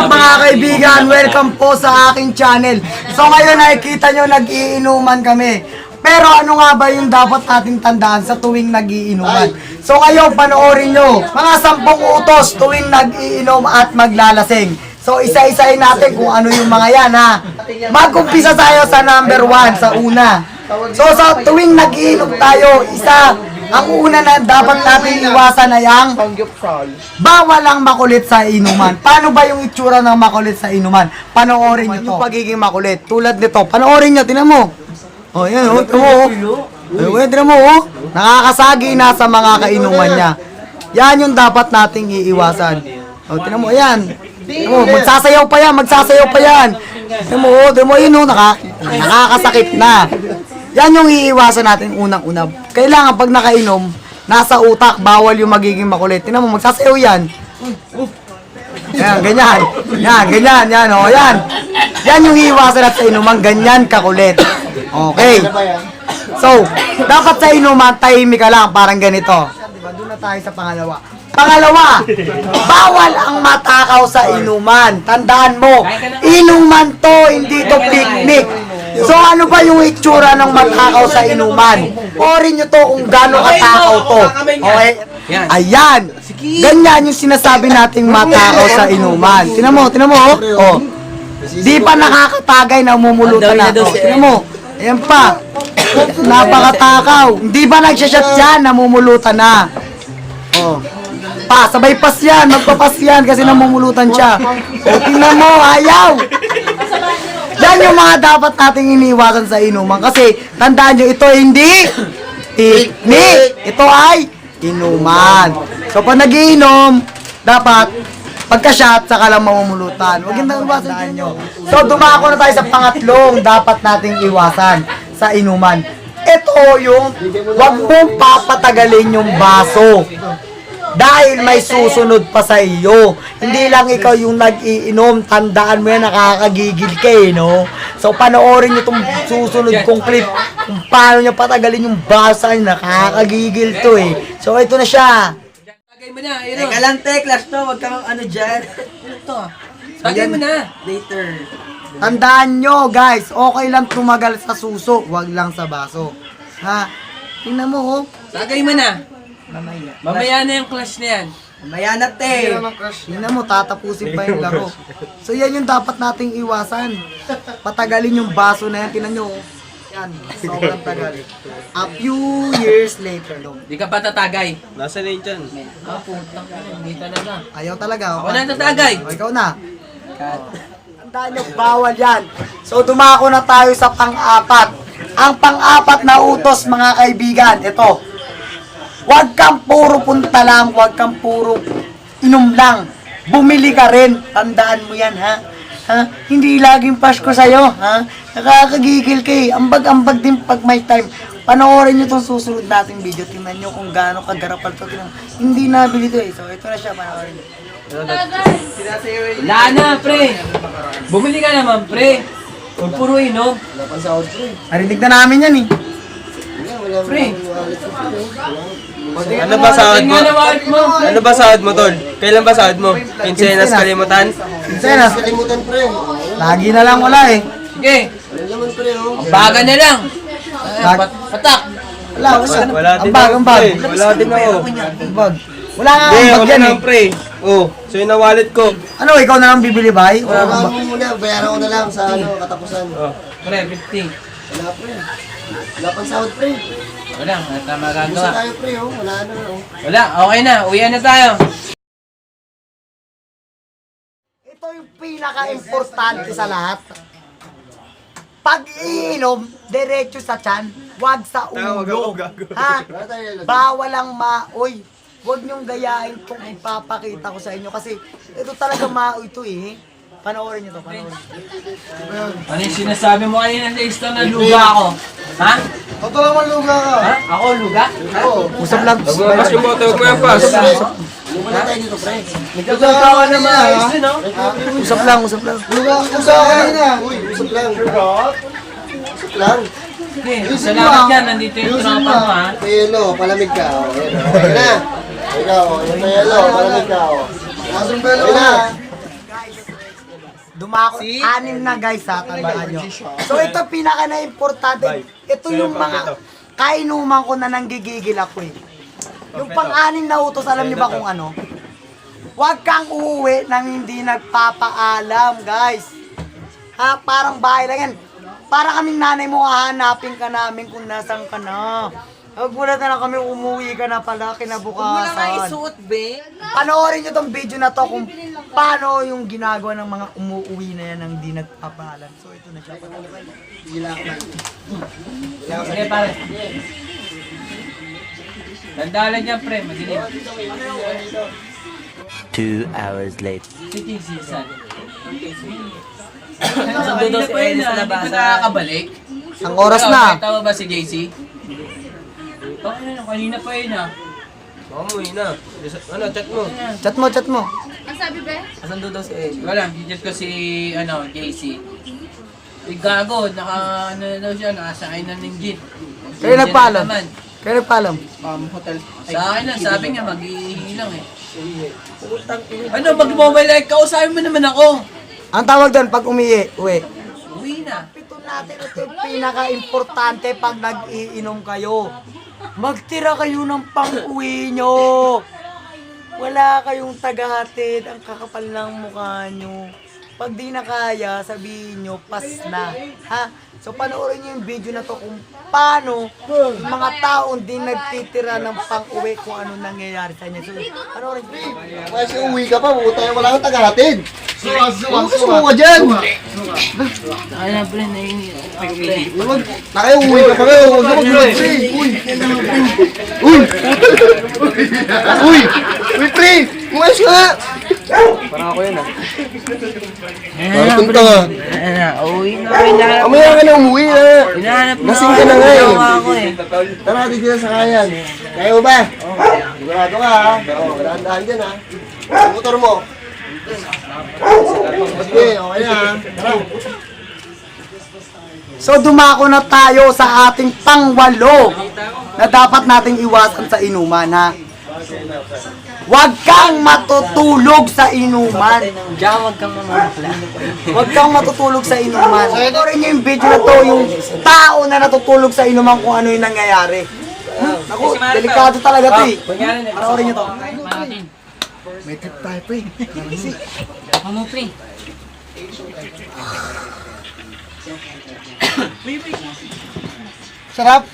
up mga kaibigan? Welcome po sa aking channel. So ngayon nakikita nyo nag-iinuman kami. Pero ano nga ba yung dapat nating tandaan sa tuwing nag-iinuman? So ngayon panoorin nyo, mga sampung utos tuwing nag-iinom at maglalasing. So isa-isahin natin kung ano yung mga yan ha. Mag-umpisa tayo sa number one, sa una. So sa tuwing nag-iinom tayo, isa, ang una na dapat natin iwasan ay ang bawal ang makulit sa inuman. Paano ba yung itsura ng makulit sa inuman? Panoorin nyo to. Yung pagiging makulit. Tulad nito. Panoorin nyo. Tinan mo. Oh, yan. Oh, tinan mo. Oh. Tinan mo. Oh. Nakakasagi na sa mga kainuman niya. Yan yung dapat nating iiwasan. Oh, tinan mo. Ayan. Tinan mo. Magsasayaw pa yan. Magsasayaw pa yan. Tinan mo. Oh, tinan mo. Yun. Oh. Naka, nakakasakit na. Yan yung iiwasan natin unang-una. Kailangan pag nakainom, nasa utak, bawal yung magiging makulit. Tingnan mo, magsasayaw yan. Yan, ganyan. Yan, ganyan, yan, o, yan. Yan yung iiwasan natin sa inuman, ganyan kakulit. Okay. So, dapat sa inuman, tahimik ka lang, parang ganito. Doon na tayo sa pangalawa. Pangalawa, bawal ang matakaw sa inuman. Tandaan mo, inuman to, hindi to picnic. So ano ba yung itsura ng matakaw sa inuman? Orin nyo to kung gaano katakaw to. Okay? Ayan. Ganyan yung sinasabi nating matakaw sa inuman. Tinan mo, tinan mo. Oh. oh. Di pa nakakatagay na umumulutan na. Oh, tinan mo. Ayan pa. Napakatakaw. Hindi ba nagsashot yan, namumulutan na. Oh. Pa, sabay pas yan, magpapas yan kasi namumulutan siya. O, tingnan mo, ayaw. Yan yung mga dapat nating iniwasan sa inuman. Kasi, tandaan nyo, ito hindi picnic. Ito ay inuman. So, pag nagiinom, dapat pagka-shot, saka lang mamumulutan. Huwag yung iwasan nyo. So, dumako na tayo sa pangatlong dapat nating iwasan sa inuman. Ito yung, wag mong papatagalin yung baso. Dahil may susunod pa sa iyo. Hindi lang ikaw yung nag-iinom. Tandaan mo yan, nakakagigil ka eh, no? So, panoorin nyo itong susunod kong clip kung paano nyo patagalin yung basa nyo. Nakakagigil to eh. So, ito na siya. Tagay mo na, Iro. Teka lang, te, class to. Huwag kang ano dyan. Ito. Tagay mo na. Later. Tandaan nyo, guys, okay lang tumagal sa suso, wag lang sa baso. Ha? Tingnan mo, oh. Tagay mo na. Mamaya. Mamaya na yung clash na yan. Mamaya na, te. Tingnan mo, tatapusin pa yung laro. So, yan yung dapat nating iwasan. Patagalin yung baso na yan. Tingnan nyo, oh. Yan, sobrang tagal. A few years later, no? Di ka pa tatagay. Nasa na yun dyan? Ah, putang ina, hindi talaga. Ayaw talaga. Ako na tatagay. O, ikaw na. Tandaan nyo, bawal yan. So, dumako na tayo sa pang-apat. Ang pang-apat na utos, mga kaibigan, ito. Huwag kang puro punta lang, huwag kang puro inom lang. Bumili ka rin. Tandaan mo yan, ha? Ha? Hindi laging Pasko sa'yo, ha? Nakakagigil ka eh. Ambag-ambag din pag may time. Panoorin nyo itong susunod nating video. Tingnan nyo kung gaano kagarapal to. Tingnan. Hindi nabili to eh. So, ito na siya. Panoorin nyo. Wala na, pre. Bumili ka naman, pre. Huwag puro inom. Narinig na namin yan eh. Pre. Ano ba sahod mo? Na. Ano ba sahod mo, tol? Kailan ba sahod mo? Kinsenas kalimutan? Senas, lagi na lang wala eh. Sige. Baga na lang. Pat- Patak. Wala, wala. Wala din ako, pre. Wala din ako. Ambag. Wala nga ambag wala yan na, eh. pre. Oh, so yun ang wallet ko. Ano, ikaw na lang bibili ba? eh? Wala kang mo muna, bayaran ko na lang sa ano, katapusan. Oh. Pre, 50. Wala pre. Wala pang sahod pre. Wala, wala tayong magagawa. tayo pre, oh. Wala na, oh. Wala, okay na. Uwian na tayo. Ito yung pinaka-importante sa lahat. Pag iinom, diretso sa tiyan, wag sa Tawag ulo. Ha? Bawal ang ma... Uy, wag niyong gayahin itong ipapakita ko sa inyo kasi ito talaga mao ito eh. Panoorin niyo to, panoorin niyo. Ano yung sinasabi mo kanina sa isto na luga ako? Ha? Totoo naman luga ka. Ha? Ako luga? Usap lang. Mas yung boto, huwag mo yung pass. Wala tayo dito pre. Nagkakatawa na din, no? Usap lang, usap lang. Luga ka sa kanina. Uy, usap lang. Usap lang. Okay, salamat yan. Nandito yung tropa mo, ha? Yelo, palamig ka. Oh, oh. Okay na. Ikaw, oh, yelo, palamig ka. Oh. Nasong belo na. Dumako, anim na guys ha, tandaan nyo. So ito pinaka na importante. Ito yung mga kainuman ko na nanggigigil ako eh. Yung pang-anim na utos, alam niyo ba kung ano? Huwag kang uuwi nang hindi nagpapaalam, guys. Ha, parang bahay lang yan. Para kaming nanay mo, hahanapin ka namin kung nasan ka na. Nagulat na lang kami, umuwi ka na pala kinabukasan. isuot, be. Panoorin nyo tong video na to kung paano yung ginagawa ng mga umuwi na yan nang di nagpapaalam. So ito na siya. Sige, pare. Dandalan niya, pre. Madilim. Two hours later. Si JC, saan? Nasundo daw si Ellie sa Hindi labasan. pa nakakabalik. Ang oras Ikaw, na. Tama ba si JC? Okay na, kanina pa yun ah. Baka umuwi na. Ano, chat mo. Chat mo, chat mo. Nasundo daw si Ellie. Wala, hijat ko si, ano, JC. Eh, gago, naka, ano na daw siya, nakasakay na ng jeep. Kayo nagpaalam? Kayo nagpaalam? Um, hotel. Sa akin lang, sabi niya, mag-iihi lang eh. Ano, mag-mobile like, kausapin mo naman ako. Ang tawag doon pag umihi, uwi. Uwi na. Ito natin, ito yung pinaka-importante pag nag-iinom kayo. Magtira kayo ng pang-uwi nyo. Wala kayong tagahatid, ang kakapal ng mukha nyo. Pag di na kaya, sabihin nyo, pas na. Ha? So panoorin nyo yung video na to kung paano mga taong di nagtitira ng pang-uwi kung ano nangyayari sa inyo. So panoorin nyo. Kasi uwi ka pa, tayo, wala kang tagahatid. Suwas, suwas, suwas. ka dyan. Ano, pre, naiingi. Huwag, nakaya uwi ka pa kayo, huwag ka mag-vlog, pre. Uy. Uy. Uy. Uy, pre. Umayos ka nga. Parang ako yun ah. Parang punta ka. Uwi na, hinahanap. Mamaya ka na umuwi na. Hinahanap na Lasing ka na nga eh. Eh. Tara, natin sila sa kayan. Kaya mo ba? Sigurado ka ha. Oo, dahan-dahan dyan ha. Motor mo. Okay na. So dumako na tayo sa ating pangwalo na dapat nating iwasan sa inuman ha. Huwag kang matutulog sa inuman. Diyan, huwag kang mamamukla. Huwag kang matutulog sa inuman. Panoorin niyo yung video na to, yung tao na natutulog sa inuman kung ano yung nangyayari. Ako, delikado talaga to eh. Panoorin niyo to. May tip tayo pre. Ano, pre? Sarap.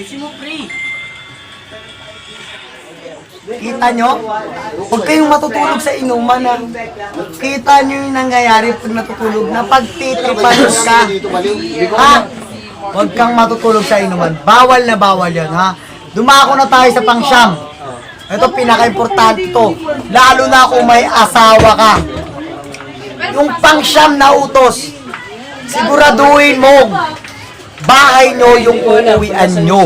Ayusin mo, pre. Kita nyo? Huwag kayong matutulog sa inuman na kita nyo yung nangyayari pag natutulog na pagtitripan ka. Ha? Huwag kang matutulog sa inuman. Bawal na bawal yan, ha? Dumako na tayo sa pangsyam. Ito pinaka-importante to. Lalo na kung may asawa ka. Yung pangsyam na utos, siguraduhin mo bahay nyo yung uuwian nyo.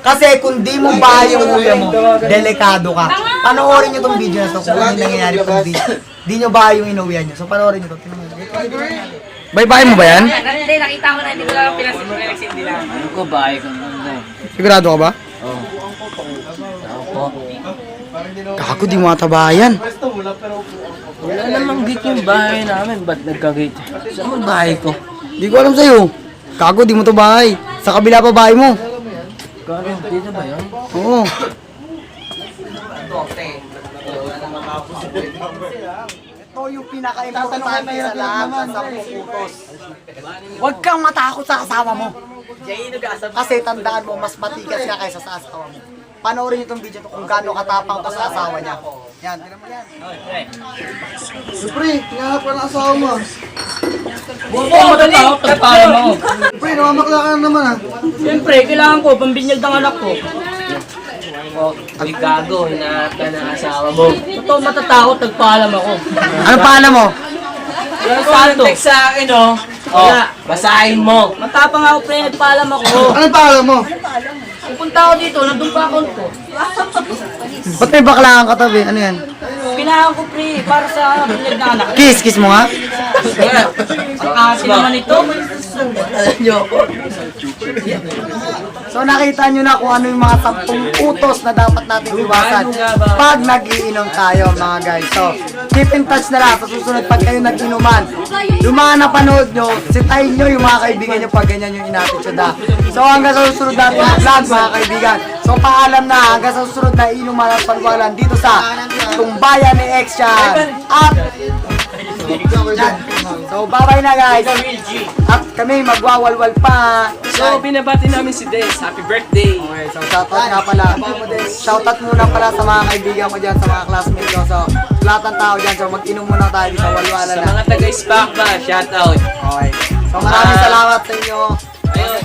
Kasi kung di mo bahay yung uuwian mo, delikado ka. Panoorin nyo tong video na to kung ano nangyayari pag di, di nyo bahay yung inuwian nyo. So panoorin nyo to. Bye-bye mo ba yan? Hindi, nakita ko na, hindi ko lang lang. Ano ko, bahay ko. Sigurado ka ba? Kako, di mo atabayan. Wala namang gate yung bahay namin. Ba't nagka-gate? Saan mo bahay ko? Di ko alam sa'yo. Kako, di mo to bahay. Sa kabila pa bahay mo. Karo, dito ba yun? Oo. Yung pinaka-importante sa lahat ng sampung utos. Huwag kang matakot sa asawa mo. Kasi tandaan mo, mas matigas ka kaysa sa asawa mo. Panoorin niyo itong video to kung gaano katapang to sa asawa niya. Yan, tignan mo yan. Pre, hinahanap ka ng asawa mo. Huwag ko matatakot. Tagpalam ako. Pre, namamakla ka na naman ha. Siyempre, kailangan ko. Pambinyag ng anak ko. Oh, ay gago, hinahanap ka ng asawa mo. Totoo matatakot, nagpaalam ako. Ano paalam mo? Yung santo. Sa akin, oh. Oh, basahin mo. Matapang ako pre, nagpaalam ako. Ano pangalan mo? Pupunta ako dito, nandun pa account ko. Ba't may bakla kang katabi? Ano yan? Pinahan ko pre, para sa bilag na anak. Kiss, kiss mo nga. Ang ate naman ito. So nakita nyo na kung ano yung mga sampung utos na dapat natin iwasan pag nagiinom tayo mga guys. So keep in touch na lang sa susunod pag kayo nag-inuman. Yung mga napanood nyo, sitayin nyo yung mga kaibigan nyo pag ganyan yung inattitude ha. So hanggang sa susunod natin na vlog mga kaibigan. So paalam na hanggang sa susunod na inuman at pagwalan dito sa Tumbayan ni X-Chan. At So bye-bye na guys. At kami magwawalwal pa. So, binabati namin si Des. Happy birthday! Okay, so shoutout nga pala. Shoutout muna pala sa mga kaibigan ko dyan, sa mga classmates ko. So, lahat ng tao dyan. So, mag-inom muna tayo dito. Walwala Sa na. mga taga-SPAC ba, shout out! Okay. So, maraming salamat sa inyo. Ayun,